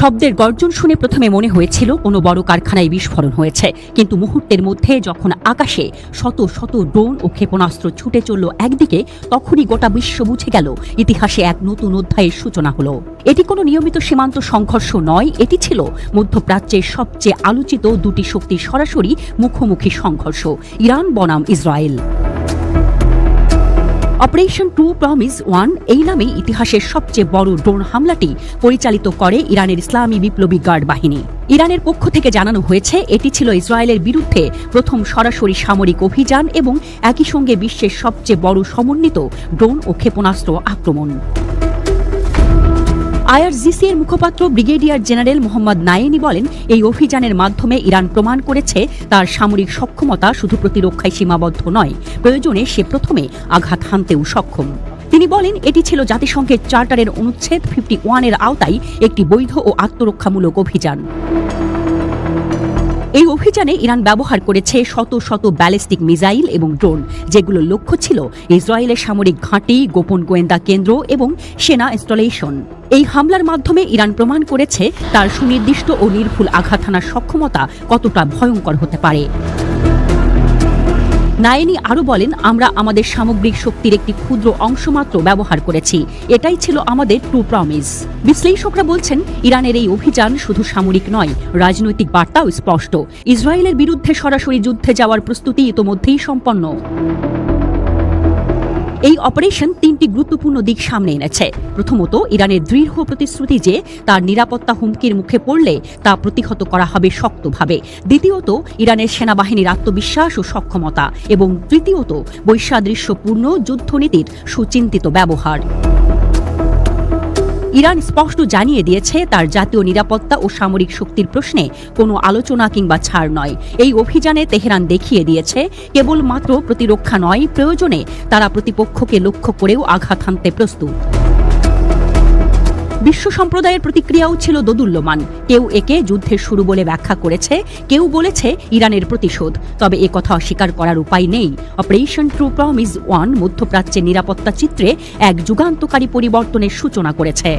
শব্দের গর্জন শুনে প্রথমে মনে হয়েছিল কোনো বড় কারখানায় বিস্ফোরণ হয়েছে। কিন্তু মুহূর্তের মধ্যে যখন আকাশে শত শত ড্রোন ও ক্ষেপণাস্ত্র ছুটে চলল একদিকে, তখনই গোটা বিশ্ব বুঝে গেল ইতিহাসে এক নতুন অধ্যায়ের সূচনা হলো। এটি কোনো নিয়মিত সীমান্ত সংঘর্ষ নয়, এটি ছিল মধ্যপ্রাচ্যের সবচেয়ে আলোচিত দুটি শক্তির সরাসরি মুখোমুখি সংঘর্ষ, ইরান বনাম Israel. Operation true promise one, এই নামে ইতিহাসের সবচেয়ে বড় ড্রোন হামলাটি পরিচালিত করে ইরানের ইসলামী বিপ্লবী গার্ড বাহিনী। ইরানের পক্ষ থেকে জানানো হয়েছে, এটি ছিল ইসরায়েলের বিরুদ্ধে প্রথম সরাসরি সামরিক অভিযান এবং একই সঙ্গে বিশ্বের সবচেয়ে বড় সমন্বিত ড্রোন ও ক্ষেপণাস্ত্র আক্রমণ। আইআরজিসি এর মুখপাত্র ব্রিগেডিয়ার জেনারেল মোহাম্মদ নায়েনি বলেন, এই অভিযানের মাধ্যমে ইরান প্রমাণ করেছে তার সামরিক সক্ষমতা শুধু প্রতিরক্ষায় সীমাবদ্ধ নয়, প্রয়োজনে সে প্রথমে আঘাত হানতেও সক্ষম। তিনি বলেন, এটি ছিল জাতিসংঘের চার্টারের অনুচ্ছেদ ফিফটি ওয়ানের আওতায় একটি বৈধ ও আত্মরক্ষামূলক অভিযান। এই অভিযানে ইরান ব্যবহার করেছে শত শত ব্যালিস্টিক মিসাইল এবং ড্রোন, যেগুলোর লক্ষ্য ছিল ইসরায়েলের সামরিক ঘাঁটি, গোপন গোয়েন্দা কেন্দ্র এবং সেনা ইনস্টলেশন। এই হামলার মাধ্যমে ইরান প্রমাণ করেছে তার সুনির্দিষ্ট ও নির্ভুল আঘাত হানার সক্ষমতা কতটা ভয়ঙ্কর হতে পারে। নায়েনি আরও বলেন, আমরা আমাদের সামগ্রিক শক্তির একটি ক্ষুদ্র অংশ মাত্র ব্যবহার করেছি। এটাই ছিল আমাদের ট্রু প্রমিস বিশ্লেষকরা বলছেন, ইরানের এই অভিযান শুধু সামরিক নয়, রাজনৈতিক বার্তাও স্পষ্ট। ইসরায়েলের বিরুদ্ধে সরাসরি যুদ্ধে যাওয়ার প্রস্তুতি ইতোমধ্যেই সম্পন্ন। এই অপারেশন তিনটি গুরুত্বপূর্ণ দিক সামনে এনেছে। প্রথমত, ইরানের দৃঢ় প্রতিশ্রুতি যে তার নিরাপত্তা হুমকির মুখে পড়লে তা প্রতিহত করা হবে শক্তভাবে। দ্বিতীয়ত, ইরানের সেনাবাহিনীর আত্মবিশ্বাস ও সক্ষমতা। এবং তৃতীয়ত, বৈসাদৃশ্যপূর্ণ যুদ্ধনীতির সুচিন্তিত ব্যবহার। ইরান স্পষ্ট জানিয়ে দিয়েছে তার জাতীয় নিরাপত্তা ও সামরিক শক্তির প্রশ্নে কোনো আলোচনা কিংবা ছাড় নয়। এই অভিযানে তেহরান দেখিয়ে দিয়েছে কেবল মাত্র প্রতিরক্ষা নয়, প্রয়োজনে তারা প্রতিপক্ষকে লক্ষ্য করেও আঘাত হানতে প্রস্তুত। বিশ্ব সম্প্রদায়ের প্রতিক্রিয়াও ছিল দোদুল্যমান। কেউ একে যুদ্ধের শুরু বলে ব্যাখ্যা করেছে, কেউ বলেছে ইরানের প্রতিশোধ। তবে এ কথা অস্বীকার করার উপায় নেই। অপারেশন ট্রু প্রমিস ওয়ান মধ্যপ্রাচ্যের নিরাপত্তা চিত্রে এক যুগান্তকারী পরিবর্তনের সূচনা করেছে।